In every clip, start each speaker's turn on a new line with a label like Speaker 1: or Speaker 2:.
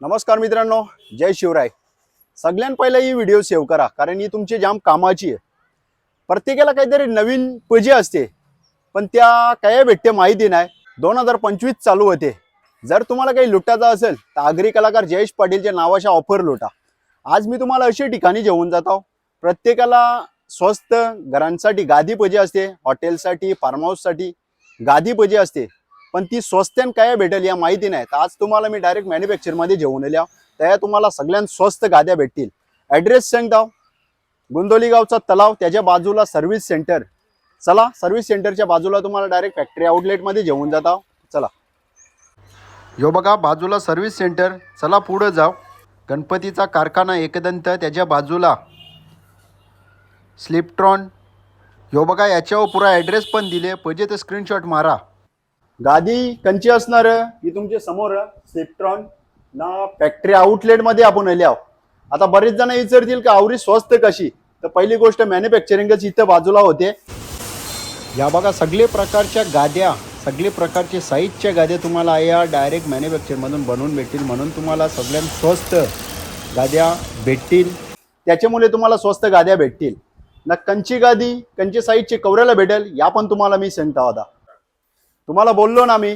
Speaker 1: नमस्कार मित्रांनो जय शिवराय. सगळ्यात पहिला ही व्हिडिओ सेव्ह करा कारण ही तुमची जाम कामाची आहे. प्रत्येकाला काहीतरी नवीन पजे असते पण त्या काय भेटते माहिती नाही. दोन हजार पंचवीस चालू होते. जर तुम्हाला काही लुटायचं असेल तर आगरी कलाकार जयेश पाटीलच्या नावाच्या ऑफर लुटा. आज मी तुम्हाला अशी ठिकाणी जेवून जातो प्रत्येकाला स्वस्त घरांसाठी गादी पजे असते हॉटेलसाठी फार्म हाऊससाठी गादी पजे असते. पण ती स्वस्त्यान काय भेटेल या माहिती नाही तर आज तुम्हाला मी डायरेक्ट मॅन्युफॅक्चरमध्ये घेऊन आल्या त्या तुम्हाला सगळ्यात स्वस्त गाद्या भेटतील. ॲड्रेस सांगताव गुंदोली गावचा तलाव त्याच्या बाजूला सर्व्हिस सेंटर चला सर्व्हिस सेंटरच्या बाजूला तुम्हाला डायरेक्ट फॅक्टरी आउटलेटमध्ये घेऊन जाता चला. यो बघा बाजूला सर्व्हिस सेंटर चला पुढं जाऊ. गणपतीचा कारखाना एकदंत त्याच्या बाजूला. स्लिपट्रॉन यो बघा याच्यावर पुरा ॲड्रेस पण दिले. पाहिजे तर स्क्रीनशॉट मारा. गादी कंची असणार ही तुमच्यासमोर स्लिपट्रॉन ना फॅक्टरी आउटलेटमध्ये आपण आले आहोत. आता बरेच जण विचारतील की आवरी स्वस्त कशी? तर पहिली गोष्ट मॅन्युफॅक्चरिंगच इथं बाजूला होते. या बघा सगळे प्रकारच्या गाद्या सगळे प्रकारचे साईजच्या गाद्या तुम्हाला या डायरेक्ट मॅन्युफॅक्चरमधून बनवून भेटतील म्हणून तुम्हाला सगळ्यात स्वस्त गाद्या भेटतील. त्याच्यामुळे तुम्हाला स्वस्त गाद्या भेटतील. ना कंची गादी कंची साईजची कवऱ्याला भेटेल या पण तुम्हाला मी सांगता होता तुम्हाला बोललो ना मी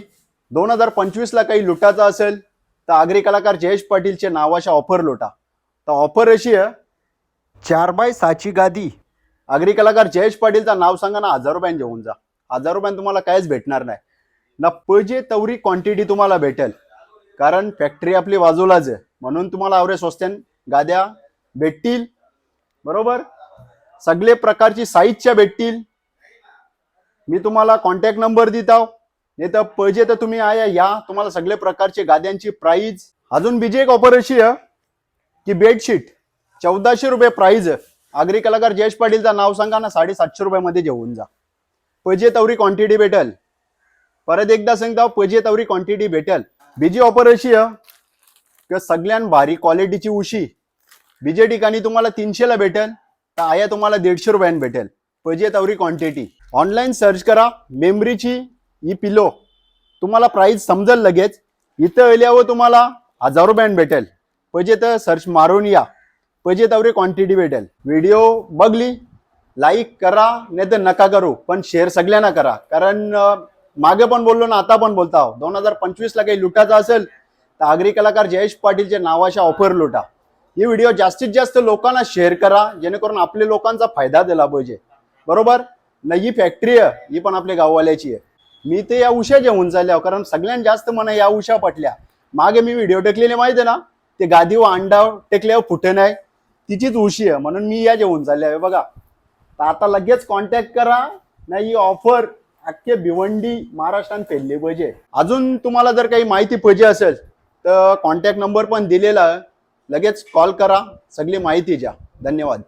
Speaker 1: दोन हजार पंचवीसला काही लुटाचं असेल तर आगरी कलाकार जयेश पाटीलचे नावाच्या ऑफर लुटा. तर ऑफर अशी आहे चार बाय सहाची गादी. आगरी कलाकार जयेश पाटीलचं नाव सांगा ना हजार रुपयांनी घेऊन जा. हजार रुपयाने तुम्हाला काहीच भेटणार नाही. ना पजे तवरी क्वांटिटी तुम्हाला भेटेल. कारण फॅक्टरी आपली बाजूलाच आहे. म्हणून तुम्हाला अवरे स्वस्त्यान गाद्या भेटतील. बरोबर? सगळे प्रकारची साईजच्या भेटतील. मी तुम्हाला कॉन्टॅक्ट नंबर देत आहो. नाही तर पाहिजे तर तुम्ही आया या. तुम्हाला सगळे प्रकारचे गाद्यांची प्राईज अजून बीजी एक ऑफर अशी आहे की बेडशीट चौदाशे रुपये प्राईज आहे. आगरी कलाकार जयेश पाटीलचं नाव सांगा ना साडेसातशे रुपयामध्ये जेवून जा. पजे तवरी क्वांटिटी भेटेल. परत एकदा सांगता पजे तवरी क्वांटिटी भेटेल. बीजी ऑफर अशी आहे की सगळ्यात भारी क्वालिटीची उशी. बीजे ठिकाणी तुम्हाला तीनशेला भेटेल तर आया तुम्हाला दीडशे रुपयानं भेटेल. पजे तवरी क्वांटिटी ऑनलाईन सर्च करा मेमरीची ही पिलो. तुम्हाला प्राईस समजेल लगेच. इथं आल्यावर तुम्हाला हजार रुपयाने भेटेल. पजे तर सर्च मारून या. पाहिजे तेवढी क्वांटिटी भेटेल. व्हिडिओ बघली लाईक करा नाही तर नका करू पण शेअर सगळ्यांना करा. कारण मागे पण बोललो ना आता पण बोलता दोन हजार पंचवीसला काही लुटाचं असेल तर आगरी कलाकार जयेश पाटीलच्या नावाच्या ऑफर लुटा. ही व्हिडिओ जास्तीत जास्त लोकांना शेअर करा जेणेकरून आपल्या लोकांचा फायदा दिला पाहिजे. बरोबर? न ही फॅक्टरी आहे ही पण आपल्या गाववाल्याची आहे. मी ते या उशा जेवून चालल्या कारण सगळ्यात जास्त मला या उशा पटल्या. मागे मी व्हिडिओ टेकलेले माहिती आहे ना? ते गादीवर अंडा टेकल्यावर फुटे नाही. तिचीच उशी आहे. म्हणून मी या जेवून चालल्या आहे बघा. तर आता लगेच कॉन्टॅक्ट करा. नाही ही ऑफर अख्खे भिवंडी महाराष्ट्रात फेलली पाहिजे. अजून तुम्हाला जर काही माहिती पाहिजे असेल तर कॉन्टॅक्ट नंबर पण दिलेला आहे. लगेच कॉल करा. सगळी माहिती द्या. धन्यवाद.